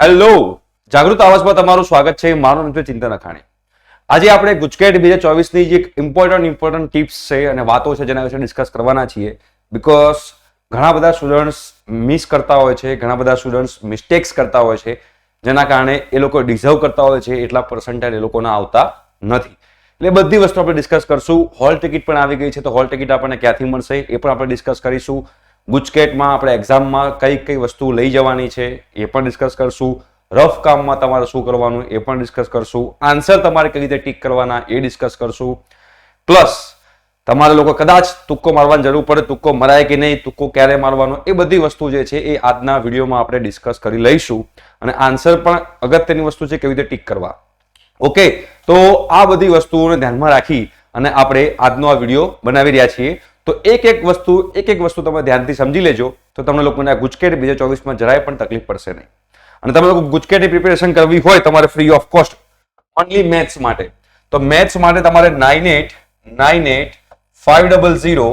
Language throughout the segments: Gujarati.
હેલો. જાગૃત આવાજમાં તમારું સ્વાગત છે. મારું નામ છે ચિંતન અખાણી. આજે આપણે ગુજકેટ બે હજાર ચોવીસની જે ઇમ્પોર્ટન્ટ ઇમ્પોર્ટન્ટ ટિપ્સ છે અને વાતો છે જેના વિશે ડિસ્કસ કરવાના છીએ. બિકોઝ ઘણા બધા સ્ટુડન્ટ્સ મિસ કરતા હોય છે, ઘણા બધા સ્ટુડન્ટ્સ મિસ્ટેક્સ કરતા હોય છે, જેના કારણે એ લોકો ડિઝર્વ કરતા હોય છે, એટલા પર્સન્ટેજ એ લોકોના આવતા નથી. એટલે બધી વસ્તુ આપણે ડિસ્કસ કરશું. હોલ ટિકિટ પણ આવી ગઈ છે, તો હોલ ટિકિટ આપણને ક્યાંથી મળશે એ પણ આપણે ડિસ્કસ કરીશું. ગુજકેટમાં આપણે એક્ઝામમાં કઈ કઈ વસ્તુ લઈ જવાની છે એ પણ ડિસ્કસ કરશું. રફ કામમાં તમારે શું કરવાનું એ પણ ડિસ્કસ કરશું. આન્સર તમારે કઈ રીતે ટીક કરવાના એ ડિસ્કસ કરશું. પ્લસ તમારે લોકો કદાચ તુક્કો મારવાની જરૂર પડે, તુક્કો મરાય કે નહીં, તુક્કો ક્યારે મારવાનો એ બધી વસ્તુ જે છે એ આજના વિડીયોમાં આપણે ડિસ્કસ કરી લઈશું. અને આન્સર પણ અગત્યની વસ્તુ છે કેવી રીતે ટીક કરવા. ઓકે તો આ બધી વસ્તુઓને ધ્યાનમાં રાખી અને આપણે આજનો આ વીડિયો બનાવી રહ્યા છીએ. તો એક એક વસ્તુ, એક એક વસ્તુ તમે ધ્યાનથી સમજી લેજો, તો તમને લોકોને આ ગુજકેટ બીજા ચોવીસમાં જરાય પણ તકલીફ પડશે નહીં. અને તમે લોકો ગુજકેટની પ્રિપેરેશન કરવી હોય તમારે free of cost only maths માટે. તો મેથ્સ માટે તમારે nine eight nine eight five double zero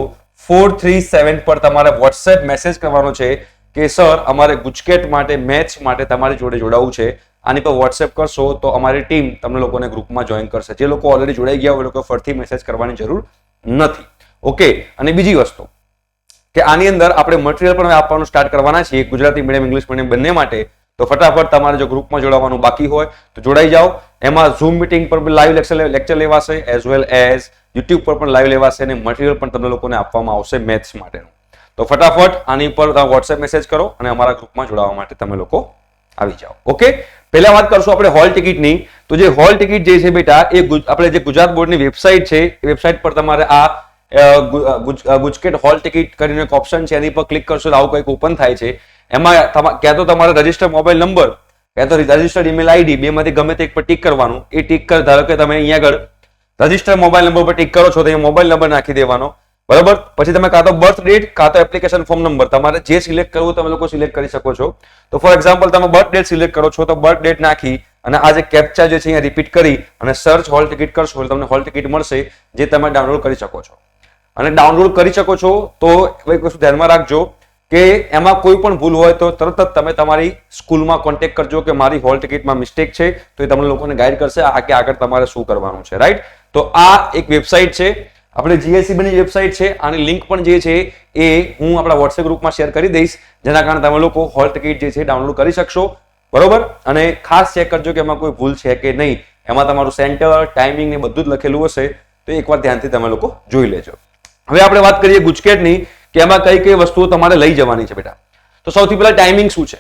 four three seven પર તમારે વોટ્સએપ મેસેજ કરવાનો છે કે સર અમારે ગુજકેટ માટે મેથ્સ માટે તમારી જોડે જોડાવું છે. આની પર વોટ્સએપ કરશો તો અમારી ટીમ તમને લોકોને ગ્રુપમાં જોઈન કરશે. જે લોકો ઓલરેડી જોડાઈ ગયા હોય એ લોકો ફરથી મેસેજ કરવાની જરૂર નથી. ઓકે અને બીજી વસ્તુ કે આની અંદર આપણે મટીરિયલ પણ આપવાનું સ્ટાર્ટ કરવાના છીએ. ગુજરાતી મીડિયમ ઇંગ્લિશ મીડિયમ બંને માટે. તો ફટાફટ તમારે જો ગ્રુપમાં જોડાવાનું બાકી હોય, તો જોડાઈ જાઓ. એમાં ઝૂમ મિટિંગ પર લાઈવ લેક્ચર લેક્ચર લેવાશે એઝ વેલ એઝ યુટ્યુબ પર પણ લાઈવ લેવાશે અને મટીરિયલ પણ તમને લોકોને આપવામાં આવશે મેથ્સ માટેનું. તો ફટાફટ આની પર તમે વોટ્સએપ મેસેજ કરો અને અમારા ગ્રુપમાં જોડાવા માટે તમે લોકો આવી જાઓ. ઓકે પહેલા વાત કરશું આપણે હોલ ટિકિટની તો જે હોલ ટિકિટ જે છે બેટા, એ આપણે જે ગુજરાત બોર્ડની વેબસાઇટ છે, એ વેબસાઇટ પર તમારે આ ગુજકેટ હોલ ટિકિટ કરીને એક ઓપ્શન છે, એની પર ક્લિક કરશો તો આવું કંઈક ઓપન થાય છે. એમાં ક્યાં તો તમારે રજિસ્ટર મોબાઈલ નંબર, ક્યાં તો રજિસ્ટર્ડ ઈમેલ આઈડી, બેમાંથી ગમે તે એક પર ટિક કરવાનું, એ ટિક કર, ધારો કે તમે અહીંયા આગળ રજિસ્ટર મોબાઈલ નંબર પર ટિક કરો છો તો અહીંયા મોબાઈલ નંબર નાખી દેવાનો. બરોબર? પછી તમે કાં તો બર્થ ડેટ, કાં તો એપ્લિકેશન ફોર્મ નંબર, તમારે જે સિલેક્ટ કરવું તમે લોકો સિલેક્ટ કરી શકો છો. તો ફોર એક્ઝામ્પલ તમે બર્થ ડેટ સિલેક્ટ કરો છો, તો બર્થ ડેટ નાખી અને આ જે કેપ્ચા જે છે અહીંયા રિપીટ કરી અને સર્ચ હોલ ટિકિટ કરશો તમને હોલ ટિકિટ મળશે, જે તમે ડાઉનલોડ કરી શકો છો. અને ડાઉનલોડ કરી શકો છો. તો એક વસ્તુ ધ્યાનમાં રાખજો કે એમાં કોઈ પણ ભૂલ હોય તો તરત જ તમે તમારી સ્કૂલમાં કોન્ટેક્ટ કરજો કે મારી હોલ ટિકિટમાં મિસ્ટેક છે, તો એ તમને લોકોને ગાઈડ કરશે આ કે આગળ તમારે શું કરવાનું છે રાઈટ તો આ એક વેબસાઇટ છે. આપણે જીએસસીબીની વેબસાઇટ છે. આની લિંક પણ જે છે એ હું આપણા વોટ્સએપ ગ્રુપમાં શેર કરી દઈશ, જેના કારણે તમે લોકો હોલ ટિકિટ જે છે ડાઉનલોડ કરી શકશો. બરોબર? અને ખાસ ચેક કરજો કે એમાં કોઈ ભૂલ છે કે નહીં. એમાં તમારું સેન્ટર ટાઈમિંગ ને બધું જ લખેલું હશે. તો એકવાર ધ્યાનથી તમે લોકો જોઈ લેજો. હવે આપણે વાત કરીએ ગુજકેટની, કે એમાં કઈ કઈ વસ્તુઓ તમારે લઈ જવાની છે બેટા. તો સૌથી પહેલા ટાઈમિંગ શું છે?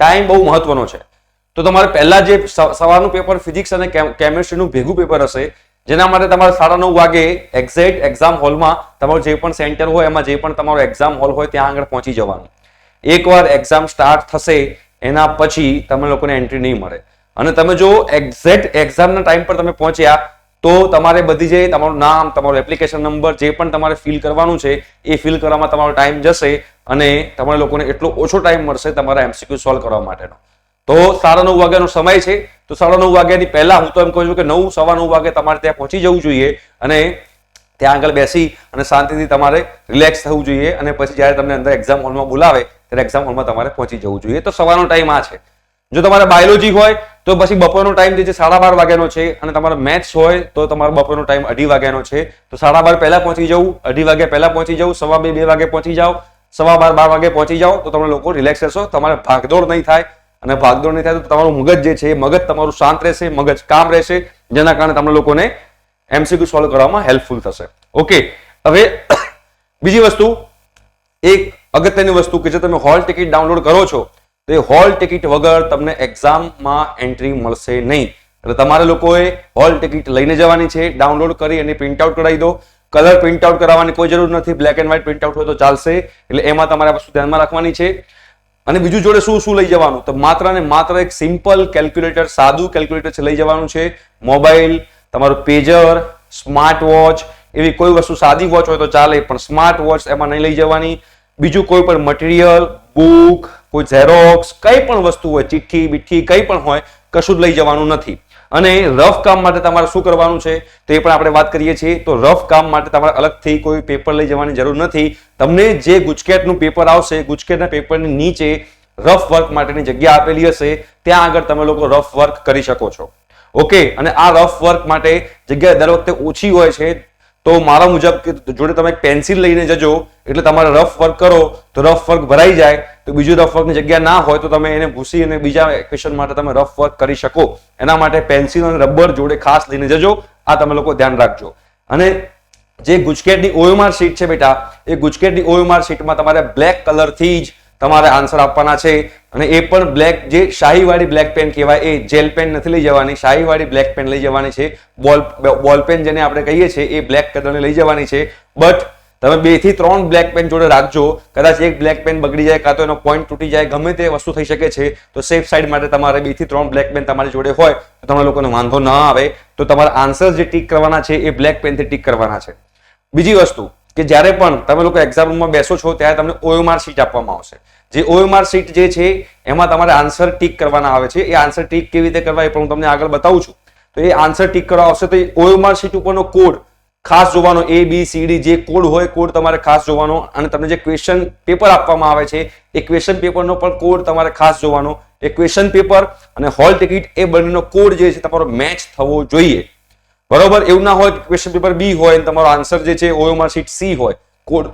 ટાઈમ બહુ મહત્વનો છે. તો તમારે પહેલા જે સવારનું પેપર ફિઝિક્સ અને કેમેસ્ટ્રીનું ભેગું પેપર હશે, જેના માટે તમારે સાડા નવ વાગે એક્ઝેક્ટ એક્ઝામ હોલમાં તમારું જે પણ સેન્ટર હોય, એમાં જે પણ તમારો એક્ઝામ હોલ હોય, ત્યાં આગળ પહોંચી જવાનું. એકવાર એક્ઝામ સ્ટાર્ટ થશે, એના પછી તમે લોકોને એન્ટ્રી નહીં મળે. અને તમે જો એક્ઝેક્ટ એક્ઝામના ટાઈમ પર તમે પહોંચ્યા તો તમારે બધી જે તમારું નામ, તમારો એપ્લિકેશન નંબર જે પણ તમારે ફિલ કરવાનું છે, એ ફિલ કરવામાં તમારો ટાઈમ જશે અને તમારે લોકોને એટલો ઓછો ટાઈમ મળશે તમારા એમસીક્યુ સોલ્વ કરવા માટેનો. તો સાડા નવ વાગ્યાનો સમય છે. તો સાડા નવ વાગ્યાની પહેલા હું તો એમ કહું છું કે નવ, સવા નવ વાગે તમારે ત્યાં પહોંચી જવું જોઈએ અને ત્યાં આગળ બેસી અને શાંતિથી તમારે રિલેક્સ થવું જોઈએ અને પછી જ્યારે તમને અંદર એક્ઝામ હોલમાં બોલાવે, ત્યારે એક્ઝામ હોલમાં તમારે પહોંચી જવું જોઈએ. તો સવારનો ટાઈમ આ છે. જો તમારે બાયોલોજી હોય તો પછી બપોરનો ટાઈમ જે છે સાડા બાર વાગ્યાનો છે અને તમારો મેથ્સ હોય તો તમારો બપોરનો ટાઈમ અઢી વાગ્યાનો છે. તો સાડા બાર પહેલા પહોંચી જવું, અઢી વાગ્યા પહેલા પહોંચી જવું, સવા બે બે વાગે પહોંચી જાઓ, સવા બાર બાર વાગે પહોંચી જાઓ, તો તમે લોકો રિલેક્સ રહેશો, તમારે ભાગદોડ નહીં થાય. અને ભાગદોડ નહીં થાય તો તમારું મગજ જે છે, મગજ તમારું શાંત રહેશે, મગજ કામ રહેશે, જેના કારણે તમને લોકોને એમસીક્યુ સોલ્વ કરવામાં હેલ્પફુલ થશે. ઓકે હવે બીજી વસ્તુ, એક અગત્યની વસ્તુ કે જે તમે હોલ ટિકિટ ડાઉનલોડ કરો છો તો એ હોલ ટિકિટ વગર તમને એક્ઝામમાં એન્ટ્રી મળશે નહીં. એટલે તમારે લોકોએ હોલ ટિકિટ લઈને જવાની છે ડાઉનલોડ કરી અને પ્રિન્ટ આઉટ કરાવી દો. કલર પ્રિન્ટ આઉટ કરાવવાની કોઈ જરૂર નથી black and white print out હોય તો ચાલશે. એટલે એમાં તમારે વસ્તુ ધ્યાનમાં રાખવાની છે. અને બીજું જોડે શું શું લઈ જવાનું? તો માત્ર ને માત્ર એક સિમ્પલ કેલ્ક્યુલેટર સાદું કેલ્ક્યુલેટર છે, લઈ જવાનું છે. મોબાઈલ તમારું પેજર સ્માર્ટ વોચ એવી કોઈ વસ્તુ સાદી વોચ હોય તો ચાલે, પણ સ્માર્ટ વોચ એમાં નહીં લઈ જવાની. બીજું કોઈ પણ મટીરિયલ બુક કોઈ ઝેરોક્સ કઈ પણ વસ્તુ હોય, ચિઠ્ઠી, બીઠ્ઠી, કઈ પણ હોય, કશું જ લઈ જવાનું નથી. અને રફ કામ માટે તમારે શું કરવાનું છે? તો પણ આપણે વાત કરીએ છીએ. તો રફ કામ માટે તમારે અલગથી કોઈ પેપર લઈ જવાની જરૂર નથી. તમને જે ગુજકેટનું પેપર આવશે, ગુજકેટના પેપરની નીચે રફ વર્ક માટેની જગ્યા આપેલી હશે, ત્યાં આગળ તમે લોકો રફ વર્ક કરી શકો છો. ઓકે અને આ રફ વર્ક માટે જગ્યા દર વખતે ઓછી હોય છે. તો મારા મુજબ કે જોડે તમે પેન્સિલ લઈને જજો, એટલે તમારે રફ વર્ક કરો, તો રફ વર્ક ભરાઈ જાય, તો બીજું રફ વર્કની જગ્યા ના હોય, તો તમે એને ભૂસી અને બીજા ક્વેશ્ચન માટે તમે રફ વર્ક કરી શકો. એના માટે પેન્સિલ અને રબર જોડે ખાસ લઈને જજો, આ તમે લોકો ધ્યાન રાખજો. અને જે ગુજકેટની ઓએમઆર શીટ છે બેટા, એ ગુજકેટની ઓએમઆર શીટમાં તમારે બ્લેક કલરથી જ તમારે આન્સર આપવાના છે. અને એ પણ બ્લેક જે શાહીવાળી બ્લેક પેન કહેવાય, એ જેલ પેન નથી લઈ જવાની, શાહીવાળી બ્લેક પેન લઈ જવાની છે. બોલ બોલ પેન જેને આપણે કહીએ છીએ, એ બ્લેક કલરની લઈ જવાની છે. બટ તમે બેથી ત્રણ બ્લેક પેન જોડે રાખજો. કદાચ એક બ્લેક પેન બગડી જાય, કાં તો એનો પોઈન્ટ તૂટી જાય, ગમે તે વસ્તુ થઈ શકે છે, તો સેફ સાઈડ માટે તમારે બેથી ત્રણ બ્લેક પેન તમારી જોડે હોય, તો તમને લોકોને વાંધો ન આવે. તો તમારા આન્સર જે ટીક કરવાના છે, એ બ્લેક પેનથી ટીક કરવાના છે. બીજી વસ્તુ કે જ્યારે પણ તમે લોકો એક્ઝામ રૂમમાં બેસો છો, ત્યારે તમને ઓએમઆર શીટ આપવામાં આવશે. જે ઓએમઆર શીટ જે છે, એમાં તમારે આન્સર ટીક કરવાના આવે છે. એ આન્સર ટીક કેવી રીતે કરવા, એ પણ હું તમને આગળ બતાવું છું. તો એ આન્સર ટીક કરવા આવશે, તો એ ઓએમઆર શીટ ઉપરનો કોડ ખાસ જોવાનો એ બી સી ડી જે કોડ હોય કોડ તમારે ખાસ જોવાનો, અને તમને જે ક્વેશ્ચન પેપર આપવામાં આવે છે, એ ક્વેશ્ચન પેપરનો પણ કોડ તમારે ખાસ જોવાનો. એ ક્વેશ્ચન પેપર અને હોલ ટિકિટ એ બંનેનો કોડ જે છે, તમારો મેચ થવો જોઈએ. બરોબર? એવું ના હોય ક્વેશ્ચન પેપર બી હોય અને તમારો આન્સર જે છે ઓયોમાં શીટ સી હોય. કોડ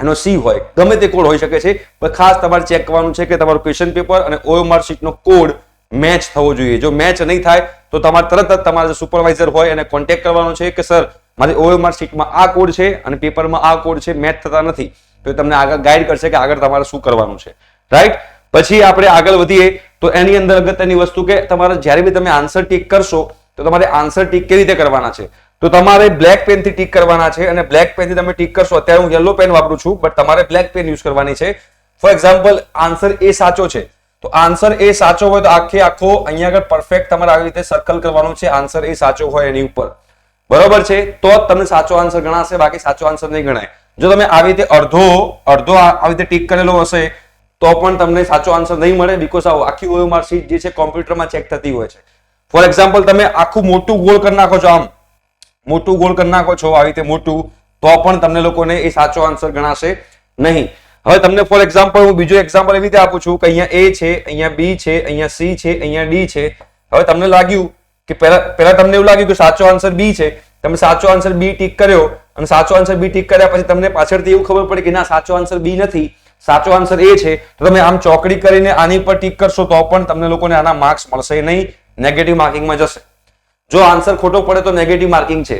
એનો સી હોય. ગમે તે કોડ હોઈ શકે છે. પણ ખાસ તમારે ચેક કરવાનું છે કે તમારું ક્વેશ્ચન પેપર અને ઓએમઆર શીટનો કોડ મેચ થવો જોઈએ. જો મેચ નહીં થાય, તો તમારે તરત જ તમારા સુપરવાઇઝર હોય એને કોન્ટેક્ટ કરવાનો છે કે સર મારી ઓએમઆર શીટમાં આ કોડ છે અને પેપરમાં આ કોડ છે મેચ થતા નથી. તો એ તમને આગળ ગાઈડ કરશે કે આગળ તમારે શું કરવાનું છે. રાઈટ પછી આપણે આગળ વધીએ. તો એની અંદર અગત્યની વસ્તુ કે તમારે જ્યારે બી તમે આન્સર ટીક કરશો તો તમારે આન્સર ટીક કેવી રીતે કરવાના છે? તો તમારે બ્લેક પેનથી ટીક કરવાના છે અને બ્લેક પેનથી તમે ટીક કરશો, અત્યારે હું યલો પેન વાપરું છું બટ તમારે બ્લેક પેન યુઝ કરવાની છે. ફોર એક્ઝામ્પલ આન્સર એ સાચો છે. તો આન્સર એ સાચો હોય તો આખે આખો અહીંયા આગળ પરફેક્ટ તમારે આવી રીતે સર્કલ કરવાનું છે આન્સર એ સાચો હોય એની ઉપર. બરોબર છે? તો જ તમને સાચો આન્સર ગણાશે, બાકી સાચો આન્સર નહીં ગણાય. જો તમે આવી રીતે અડધો અડધો આવી રીતે ટીક કરેલો હશે, તો પણ તમને સાચો આન્સર નહીં મળે બીકોઝ આખી ઓએમઆર શીટ જે છે કોમ્પ્યુટરમાં ચેક થતી હોય છે. ફોર એક્ઝામ્પલ તમે આખું મોટું ગોળ કરી નાખો છો આમ. મોટું ગોળ કરી નાખો છો આવી રીતે મોટું, તો પણ તમને લોકોને એ સાચો આન્સર ગણાશે નહીં. હવે તમને ફોર એક્ઝામ્પલ હું બીજું એક્ઝામ્પલ એવી રીતે આપું છું કે અહીંયા એ છે, અહીંયા બી છે, અહીંયા સી છે, અહીંયા ડી છે. હવે તમને લાગ્યું કે પહેલા પહેલા તમને એવું લાગ્યું કે સાચો આન્સર બી છે. તમે સાચો આન્સર બી ટીક કર્યો અને સાચો આન્સર બી ટીક કર્યા પછી તમને પાછળથી એવું ખબર પડે કે ના, સાચો આન્સર બી નથી. સાચો આન્સર એ છે. તો તમે આમ ચોકડી કરીને આની પર ટીક કરશો તો પણ તમને લોકોને આના માર્ક્સ મળશે નહીં. નેગેટિવ માર્કિંગમાં જશે. જો આન્સર ખોટો પડે તો નેગેટિવ માર્કિંગ છે.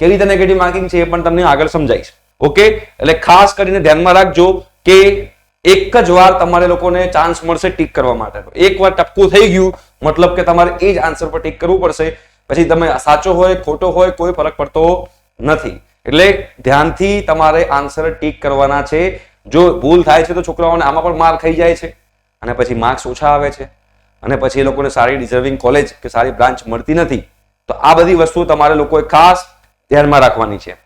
કેવી રીતે નેગેટિવ માર્કિંગ છે એ પણ તમને આગળ સમજાઈશ ઓકે એટલે ખાસ કરીને ધ્યાનમાં રાખજો કે એક જ વાર તમારે લોકોને ચાન્સ મળશે ટીક કરવા માટે. એક વાર ટપકું થઈ ગયું, મતલબ કે તમારે એ જ આન્સર પર ટીક કરવું પડશે. પછી તમે સાચો હોય, ખોટો હોય, કોઈ ફરક પડતો નથી. એટલે ધ્યાનથી તમારે આન્સર ટીક કરવાના છે. જો ભૂલ થાય છે તો છોકરાઓને આમાં પણ માર ખાઈ જાય છે. અને પછી માર્ક્સ ઓછા આવે છે. અને પછી એ લોકોને સારી ડિઝર્વિંગ કોલેજ કે સારી બ્રાન્ચ મળતી નથી, તો આ બધી વસ્તુઓ તમારે લોકોએ ખાસ ધ્યાનમાં રાખવાની છે.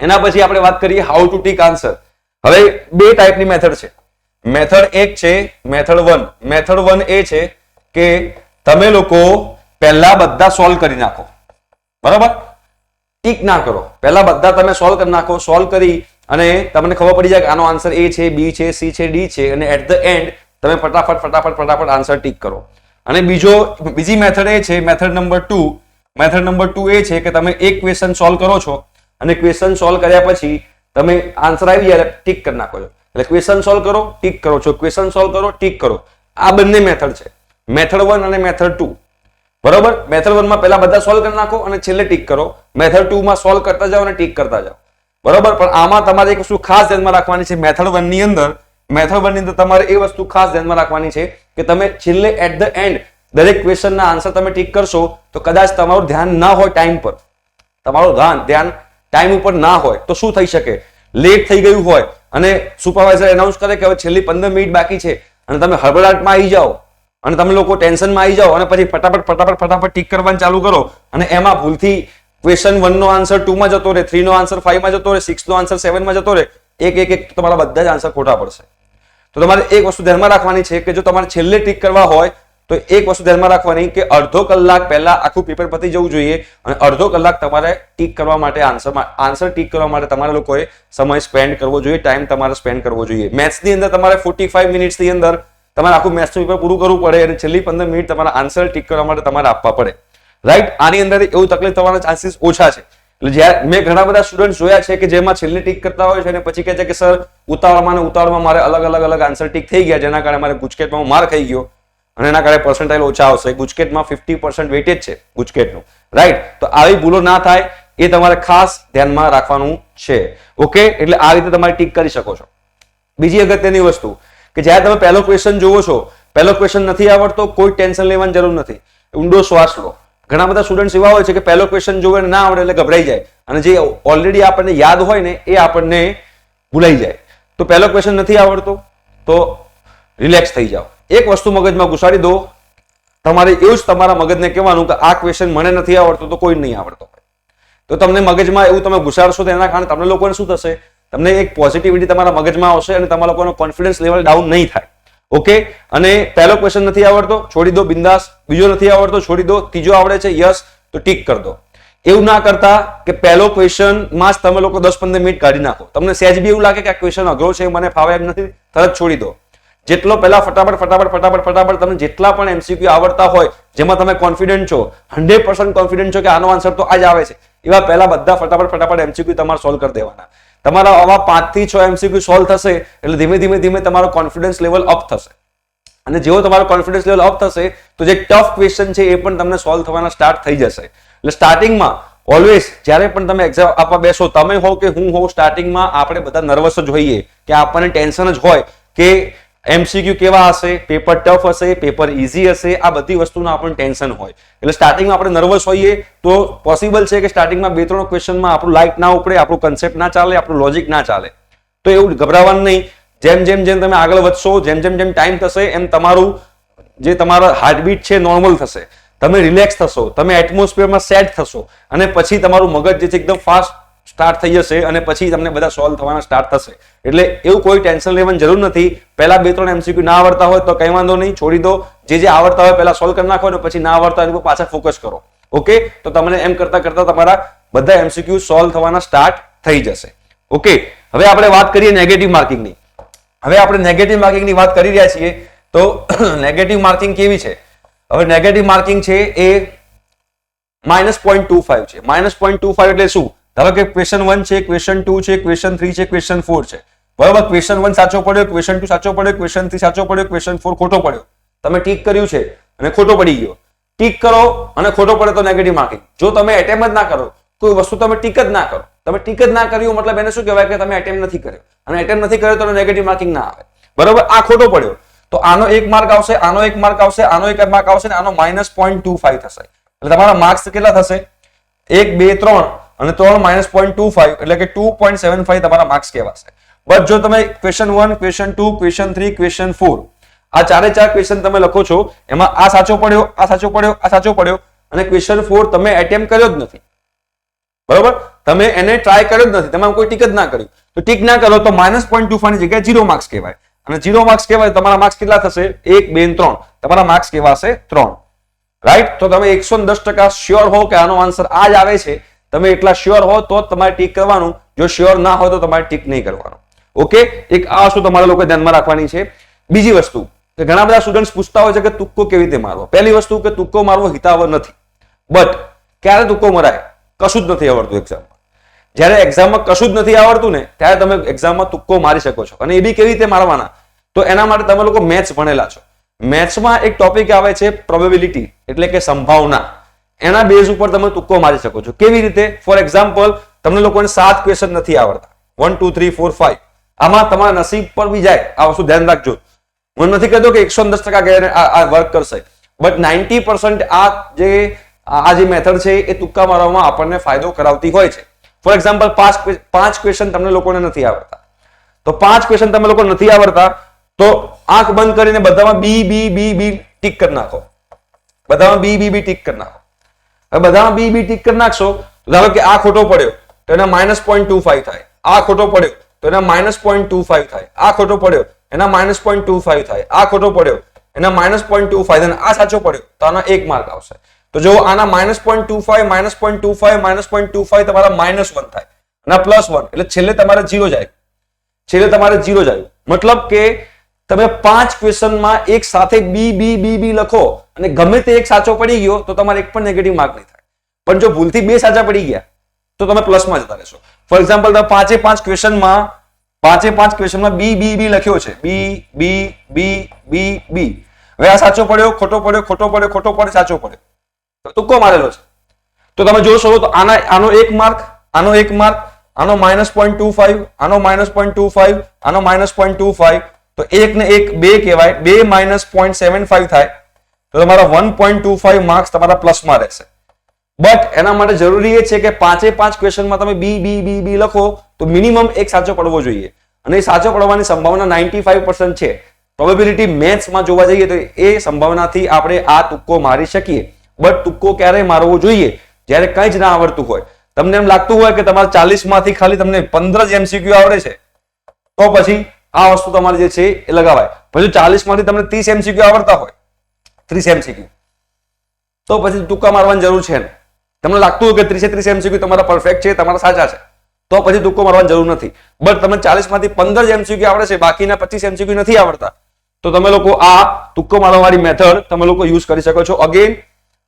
એના પછી આપણે વાત કરીએ હાઉ ટુ ટીક આન્સર હવે બે ટાઈપની મેથડ છે. મેથડ એક છે મેથડ વન મેથડ વન એ છે કે તમે લોકો પહેલા બધા સોલ્વ કરી નાખો. બરાબર? ટીક ના કરો. પહેલા બધા તમે સોલ્વ કરી નાખો સોલ્વ કરી અને તમને ખબર પડી જાય કે આનો આન્સર એ છે, બી છે, સી છે, ડી છે અને એટ ધ એન્ડ તમે ફટાફટ ફટાફટ ફટાફટ આન્સર ટીક કરો. અને બીજો, બીજી મેથડ એ છે method number two method number two એ છે કે તમે એક ક્વેશ્ચન સોલ્વ કરો છો અને ક્વેશ્ચન સોલ્વ કર્યા પછી તમે આન્સર આવી જાય ટીક કરી નાખો છો. એટલે ક્વેશ્ચન સોલ્વ કરો, ટીક કરો છો. ક્વેશ્ચન સોલ્વ કરો, ટીક કરો. આ બંને મેથડ છે. મેથડ વન અને મેથડ ટુ બરોબર? મેથડ વનમાં પહેલા બધા સોલ્વ કરી નાખો અને છેલ્લે ટીક કરો. મેથડ ટુ માં સોલ્વ કરતા જાઓ અને ટીક કરતા જાઓ. બરોબર? પણ આમાં તમારે એક વસ્તુ ખાસ ધ્યાનમાં રાખવાની છે. મેથડ વનની અંદર મેથડ વનની અંદર તમારે એ વસ્તુ ખાસ ધ્યાનમાં રાખવાની છે કે તમે છેલ્લે એટ ધ એન્ડ દરેક ક્વેશ્ચનના આન્સર તમે ટીક કરશો, તો કદાચ તમારું ધ્યાન ના હોય ટાઈમ પર. તમારું ધ્યાન ધ્યાન ટાઈમ ઉપર ના હોય, તો શું થઈ શકે? લેટ થઈ ગયું હોય, અને સુપરવાઇઝર એનાઉન્સ કરે કે હવે છેલ્લી પંદર મિનિટ બાકી છે, અને તમે હળબળાટમાં આવી જાઓ, અને તમે લોકો ટેન્શનમાં આવી જાઓ, અને પછી ફટાફટ ફટાફટ ફટાફટ ટીક કરવાનું ચાલુ કરો, અને એમાં ભૂલથી ક્વેશ્ચન વનનો આન્સર ટુમાં જતો રહે થ્રીનો આન્સર ફાઇવમાં જતો રહે સિક્સનો આન્સર સેવનમાં જતો રહે, એક એક એક તમારા બધા જ આન્સર ખોટા પડશે. તો તમારે એક વસ્તુ ધ્યાનમાં રાખવાની છે કે જો તમારે છેલ્લે ટીક કરવા હોય, તો એક વસ્તુ ધ્યાનમાં રાખવાની કે અડધો કલાક પહેલા આખું પેપર પતી જવું જોઈએ અને અડધો કલાક તમારે ટીક કરવા માટે આન્સર આન્સર ટીક કરવા માટે તમારે લોકોએ સમય સ્પેન્ડ કરવો જોઈએ ટાઈમ તમારે સ્પેન્ડ કરવો જોઈએ. મેથ્સની અંદર તમારે ફોર્ટી ફાઈવ મિનિટ્સની અંદર તમારે આખું મેથ્સનું પેપર પૂરું કરવું પડે અને છેલ્લી પંદર મિનિટ તમારા આન્સર ટીક કરવા માટે તમારે આપવા પડે. રાઈટ આની અંદર એવું તકલીફ થવાના ચાન્સીસ ઓછા છે. એટલે જ્યારે મેં ઘણા બધા સ્ટુડન્ટ જોયા છે કે જેમાં છેલ્લે ટીક કરતા હોય છે અને પછી કહે છે કે, સર, ઉતાવળમાં ને ઉતાવળમાં મારે અલગ અલગ અલગ આન્સર ટીક થઈ ગયા જેના કારણે મારે ગુજકેટમાં માર ખાઈ ગયો અને એના કારણે પર્સન્ટાઇલ ઓછા આવશે. ગુજકેટમાં ફિફ્ટી પર્સન્ટ વેટેજ છે ગુજકેટનું. રાઈટ તો આવી ભૂલો ના થાય, એ તમારે ખાસ ધ્યાનમાં રાખવાનું છે. ઓકે એટલે આ રીતે તમારે ટીક કરી શકો છો. બીજી અગત્યની વસ્તુ કે જ્યારે તમે પહેલો ક્વેશ્ચન જોવો છો, પહેલો ક્વેશ્ચન નથી આવડતો, કોઈ ટેન્શન લેવાની જરૂર નથી. ઊંડો શ્વાસ લો. ઘણા બધા સ્ટુડન્ટ્સ એવા હોય છે કે પહેલો ક્વેશ્ચન જોવે ના આવડે એટલે ગભરાઈ જાય. અને જે ઓલરેડી આપણને યાદ હોય ને, એ આપણને ભૂલાઈ જાય. તો પહેલો ક્વેશ્ચન નથી આવડતો, તો રિલેક્સ થઈ જાઓ. એક વસ્તુ મગજમાં ઘુસાડી દો. તમારે એવું જ તમારા મગજને કહેવાનું કે આ ક્વેશ્ચન મને નથી આવડતો, તો કોઈ નહીં આવડતો તો તમને મગજમાં એવું તમે ઘુસાડશો તો એના કારણે તમને લોકોને શું થશે? તમને એક પોઝિટિવિટી તમારા મગજમાં આવશે અને તમારા લોકોનો કોન્ફિડન્સ લેવલ ડાઉન નહીં થાય. ઓકે? અને પહેલો ક્વેશ્ચન નથી આવડતો, છોડી દો બિંદાસ. બીજો નથી આવડતો, છોડી દો. ત્રીજો આવડે છે યસ, તો ટીક કરી દો. એવું ના કરતા કે પહેલો ક્વેશ્ચનમાં જ તમે લોકો દસ પંદર મિનિટ કાઢી નાખો. તમને સહેજ બી એવું લાગે કે આ ક્વેશ્ચન અઘરો છે, મને ફાવે એમ નથી, તરત છોડી દો. જેટલો પહેલા ફટાફટ ફટાફટ ફટાફટ ફટાફટ તમને જેટલા પણ એમસીક્યુ આવડતા હોય, જેમાં તમે કોન્ફિડન્ટ છો હંડ્રેડ પર્સન્ટ કોન્ફિડન્ટ છો કે આનો આન્સર તો આ જ આવે છે. એવા પહેલા બધા ફટાફટ ફટાફટ એમસીક્યુ તમારે સોલ્વ કરી દેવાના. તમારા આવા પાંચથી છ એમસીક્યુ સોલ્વ થશે, એટલે ધીમે ધીમે ધીમે તમારો કોન્ફિડન્સ લેવલ અપ થશે. અને જેવો તમારો કોન્ફિડન્સ લેવલ અપ થશે, તો જે ટફ ક્વેશ્ચન છે એ પણ તમને સોલ્વ થવાના સ્ટાર્ટ થઈ જશે. એટલે સ્ટાર્ટિંગમાં ઓલવેઝ જ્યારે પણ તમે એક્ઝામ આપવા બેસો, તમે હો કે હું હોઉં સ્ટાર્ટિંગમાં આપણે બધા નર્વસ જ હોઈએ કે આપણને ટેન્શન જ હોય કે એમસીક્યુ કેવા હશે? પેપર ટફ હશે પેપર ઇઝી હશે, આ બધી વસ્તુનું આપણને ટેન્શન હોય. એટલે સ્ટાર્ટિંગમાં આપણે નર્વસ હોઈએ તો પોસિબલ છે કે સ્ટાર્ટિંગમાં બે ત્રણ ક્વેશ્ચનમાં આપણું લાઇટ ના ઉપડે, આપણું કન્સેપ્ટ ના ચાલે, આપણું લોજિક ના ચાલે. તો એવું ગભરાવાનું નહીં. જેમ જેમ જેમ તમે આગળ વધશો, જેમ જેમ જેમ ટાઈમ થશે, એમ તમારું જે તમારા હાર્ટબીટ છે નોર્મલ થશે. તમે રિલેક્સ થશો, તમે એટમોસ્ફિયરમાં સેટ થશો, અને પછી તમારું મગજ જે છે, એકદમ ફાસ્ટ સ્ટાર્ટ થઈ જશે અને પછી તમને બધા સોલ્વ થવાના સ્ટાર્ટ થશે. એટલે એવું કોઈ ટેન્શન લેવાની જરૂર નથી. પહેલા બે ત્રણ એમસીક્યુ ના આવડતા હોય તો કંઈ વાંધો નહીં, છોડી દો. જે જે આવડતા હોય પહેલા સોલ્વ કરી નાખો અને પછી ના આવડતા હોય પાછા ફોકસ કરો. ઓકે તો તમને એમ કરતા કરતા તમારા બધા એમસીક્યુ સોલ્વ થવાના સ્ટાર્ટ થઈ જશે. ઓકે હવે આપણે વાત કરીએ નેગેટિવ માર્કિંગની હવે આપણે નેગેટિવ માર્કિંગની વાત કરી રહ્યા છીએ, તો નેગેટિવ માર્કિંગ કેવી છે? હવે નેગેટિવ માર્કિંગ છે એ માઇનસ પોઈન્ટ ટુ ફાઈવ છે. માઇનસ પોઈન્ટ ટુ ફાઈવ એટલે શું? ધારો કે ક્વેશ્ચન વન છે ક્વેશ્ચન ટુ છે ક્વેશ્ચન થ્રી છે ક્વેશ્ચન ફોર છે. બરાબર? ક્વેશ્ચન વન સાચો પડ્યો ક્વેશ્ચન ટુ સાચો પડ્યો ક્વેશ્ચન થ્રી સાચો પડ્યો ક્વેશ્ચન ફોર ખોટો પડ્યો. તમે ટીક કર્યું છે અને ખોટો પડી ગયો. ટીક કરો અને ખોટો પડે તો નેગેટિવ માર્કિંગ જો તમે એટેમ્પ જ ના કરો, કોઈ વસ્તુ તમે ટીક જ ના કરો. તમે ટીક જ ના કર્યું, મતલબ એને શું કહેવાય કે તમે એટેમ્પ નથી કર્યો. અને એટેમ્પ નથી કર્યો તો નેગેટિવ માર્કિંગ ના આવે. બરોબર? આ ખોટો પડ્યો. તો આનો એક માર્ક આવશે, આનો એક માર્ક આવશે, આનો એક માર્ક આવશે અને આનો માઇનસ પોઈન્ટ ટુ ફાઈવ થશે. એટલે તમારા માર્ક્સ કેટલા થશે? એક, બે, ત્રણ. અને ત્રણ માઇનસ પોઈન્ટ ટુ ફાઈવ એટલે કે ટુ પોઈન્ટ સેવન ફાઈવ તમારા માર્ક્સ કહેવાશે. બટ જો તમે question one question two question three question four આ ચારે ચાર ક્વેશ્ચન તમે લખો છો, એમાં આ સાચો પડ્યો, આ સાચો પડ્યો, આ સાચો પડ્યો, અને ક્વેશ્ચન ફોર તમે એટેમ્પ કર્યો જ નથી. બરોબર? તમે એને ટ્રાય કર્યો જ નથી, તમે કોઈ ટીક જ ના કર્યું તો ટીક ના કરો તો માઇનસ પોઈન્ટ ટુ ફાઈવ જગ્યાએ જીરો માર્ક્સ કહેવાય. અને જીરો માર્ક્સ કહેવાય તમારા માર્ક્સ કેટલા થશે? એક, બે ત્રણ. તમારા માર્ક્સ કહેવાશે ત્રણ. રાઈટ તો તમે એકસો દસ ટકા શ્યોર હો કે આનો આન્સર આ જ આવે છે. તમે એટલા શ્યોર હો તો તમારે ટીક કરવાનું. જો શ્યોર ના હોય તો તમારે ટીક નહીં કરવાનું. ઓકે એક આ વસ્તુ તમારે લોકો ધ્યાનમાં રાખવાની છે. બીજી વસ્તુ કે ઘણા બધા સ્ટુડન્ટ્સ પૂછતા હોય છે કે તુક્કો કેવી રીતે મારવો? પહેલી વસ્તુ કે તુક્કો મારવો હિતાવહ નથી. બટ ક્યારે તુક્કો મરાય? કશું જ નથી આવડતું એક્ઝામમાં જ્યારે એક્ઝામમાં કશું જ નથી આવડતું ને, ત્યારે તમે એક્ઝામમાં તુક્કો મારી શકો છો. અને એ બી કેવી રીતે મારવાના? તો એના માટે તમે લોકો મેથ્સ ભણેલા છો. મેથ્સમાં એક ટોપિક આવે છે પ્રોબેબિલિટી એટલે કે સંભાવના. એના બેઝ ઉપર તમે તુક્કો મારી શકો છો. કેવી રીતે? ફોર એક્ઝામ્પલ તમને લોકોને સાત ક્વેશ્ચન નથી આવડતા. One two three four five આમાં તમારા નસીબ પર બી જાય. આ વસ્તુ ધ્યાન રાખજો. હું નથી કહેતો કે એકસો દસ ટકા વર્ક કરશે. બટ નાઇન્ટી પર્સન્ટ આ જે આ જે મેથડ છે, એ તુક્કા મારવામાં આપણને ફાયદો કરાવતી હોય છે. ફોર એક્ઝામ્પલ પાંચ પાંચ ક્વેશ્ચન તમને લોકોને નથી આવડતા. તો પાંચ ક્વેશ્ચન તમે લોકો નથી આવડતા, તો આંખ બંધ કરીને બધામાં બી બી બી બી ટીક કરી નાખો. બધામાં બી બી બી ટીક કરી નાખો. હવે બધામાં બી બી ટીક કરી નાખશો. ધારો કે આ ખોટો પડ્યો, તો એના માઇનસ પોઈન્ટ ટુ ફાઈવ થાય. આ ખોટો પડ્યો, તો એના માઇનસ પોઈન્ટ ટુ ફાઈવ થાય. આ ખોટો પડ્યો, એના માઇનસ પોઈન્ટ ટુ ફાઈવ થાય. આ ખોટો પડ્યો, એના માઇનસ પોઈન્ટ ટુ ફાઈવ અને આ સાચો પડ્યો, તો આના એક માર્ક આવશે. તો જો આના minus point two five minus point two five minus point two five તમારા માઇનસ વન થાય. અને પ્લસ વન એટલે છેલ્લે તમારે જીરો જાય. છેલ્લે તમારે જીરો જાય. મતલબ કે તમે પાંચ ક્વેશ્ચનમાં એક સાથે બી બી બી બી લખો. અને ગમે તે એક સાચો પડી ગયો, તો તમારે એક પણ નેગેટિવ માર્ક નહીં થાય. પણ જો ભૂલથી બે સાચા પડી ગયા, તો તમે પ્લસમાં જતા રહેશો. ફોર એક્ઝામ્પલ તમે પાંચે પાંચ ક્વેશ્ચનમાં પાંચે પાંચ ક્વેશ્ચનમાં બી બી બી લખ્યો છે. બી બી બી બી બી હવે આ સાચો પડ્યો, ખોટો પડ્યો ખોટો પડ્યો ખોટો પડ્યો, સાચો પડ્યો. તુક્કો મારેલો છે. તો તમે જોશો, તો આના, આનો એક માર્ક આનો એક માર્ક આનો માઇનસ પોઈન્ટ ટુ ફાઈવ આનો માઇનસ પોઈન્ટ ટુ ફાઈવ આનો માઇનસ પોઈન્ટ ટુ ફાઈવ તો એક ને એક બે કહેવાય, બે માઇનસ પોઈન્ટ સેવન ફાઈવ થાય. તો તમારા one point two five marks તમારા પ્લસમાં રહેશે. બટ એના માટે જરૂરી એ છે કે પાંચે પાંચ ક્વેશ્ચનમાં તમે બી બી બી બી લખો તો મિનિમમ એક સાચો પડવો જોઈએ. અને એ સાચો પડવાની સંભાવના નાઇન્ટી ફાઈવ છે. પ્રોબેબિલિટી મેથ્સમાં જોવા જઈએ તો એ સંભાવનાથી આપણે આ તુક્કો મારી શકીએ. બટ તુક્કો ક્યારે મારવો જોઈએ? જ્યારે કંઈ જ ના આવડતું હોય. તમને એમ લાગતું હોય કે તમારા ચાલીસમાંથી ખાલી તમને પંદર જ એમસીક્યુ આવડે છે. તો પછી આ વસ્તુ તમારી જે છે એ લગાવાય. પછી ચાલીસમાંથી તમને ત્રીસ એમસીક્યુ આવડતા હોય. ત્રીસ એમસીક્યુ તો પછી ટૂંકા મારવાની જરૂર છે ને તમને લાગતું હોય કે ત્રીસે ત્રીસ એમસીક્યુ તમારા પરફેક્ટ છે, તમારા સાચા છે. તો પછી ટૂંકો મારવાની જરૂર નથી. બટ તમે ચાલીસમાંથી પંદર એમસીક્યુ આવડે છે, બાકીના પચીસ એમસીક્યુ નથી આવડતા. તો તમે લોકો આ ટૂંકો મારવાવાળી મેથડ તમે લોકો યુઝ કરી શકો છો. અગેન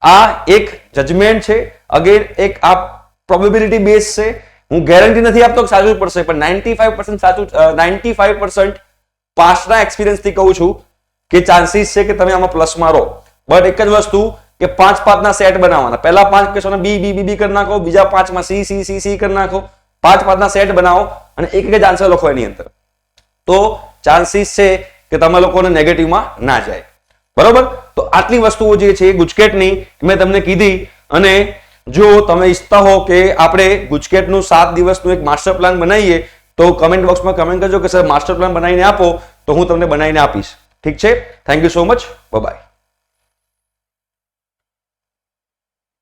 આ એક જજમેન્ટ છે અગેન એક આ પ્રોબેબિલિટી બેઝ છે. હું ગેરંટી નથી આપતો કે સાચું પડશે, પણ નાઇન્ટી સાચું નાઇન્ટી પાસ્ટના એક્સપિરિયન્સથી કહું છું કે ચાન્સીસ છે કે તમે આમાં પ્લસ મારો. બટ એક જ વસ્તુ કે પાંચ પાંચના સેટ બનાવવાના. પહેલા પાંચ ક્વેશ્ચન બી બી બી બી કરી નાખો, બીજા પાંચમાં સી સી સી સી કરી નાખો. પાંચ પાંચના સેટ બનાવો અને એક એક જ આન્સર લખો એની અંદર. તો ચાન્સીસ છે કે તમે લોકોને નેગેટિવમાં ના જાય. બરોબર? તો આટલી વસ્તુઓ જે છે ગુજકેટની મેં તમને કીધી અને જો તમે ઈચ્છતા હો કે આપણે ગુજકેટનું સાત દિવસનું એક માસ્ટર પ્લાન બનાવીએ, તો કમેન્ટ બોક્સમાં કમેન્ટ કરજો કે સર માસ્ટર પ્લાન બનાવીને આપો. તો હું તમને બનાવીને આપીશ. ઠીક છે? Thank you so much bye